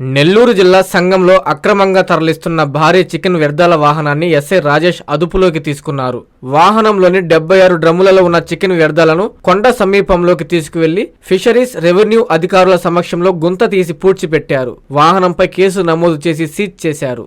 నెల్లూరు జిల్లా సంఘంలో అక్రమంగా తరలిస్తున్న భారీ చికెన్ వ్యర్థాల వాహనాన్ని ఎస్ఐ రాజేష్ అదుపులోకి తీసుకున్నారు. వాహనంలోని డెబ్బై ఆరు డ్రమ్ములలో ఉన్న చికెన్ వ్యర్థాలను కొండ సమీపంలోకి తీసుకువెళ్ళి ఫిషరీస్ రెవెన్యూ అధికారుల సమక్షంలో గుంత తీసి పూడ్చిపెట్టారు. వాహనంపై కేసు నమోదు చేసి సీజ్ చేశారు.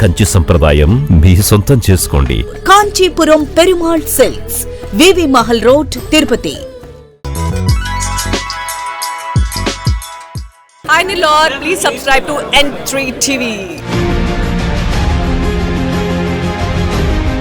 కంచి సంప్రదాయం మీ సొంతం చేసుకోండి. Kanchipuram Perumal silks VV Mahal road Tirupati. Hi Nilor, please subscribe to N3 TV.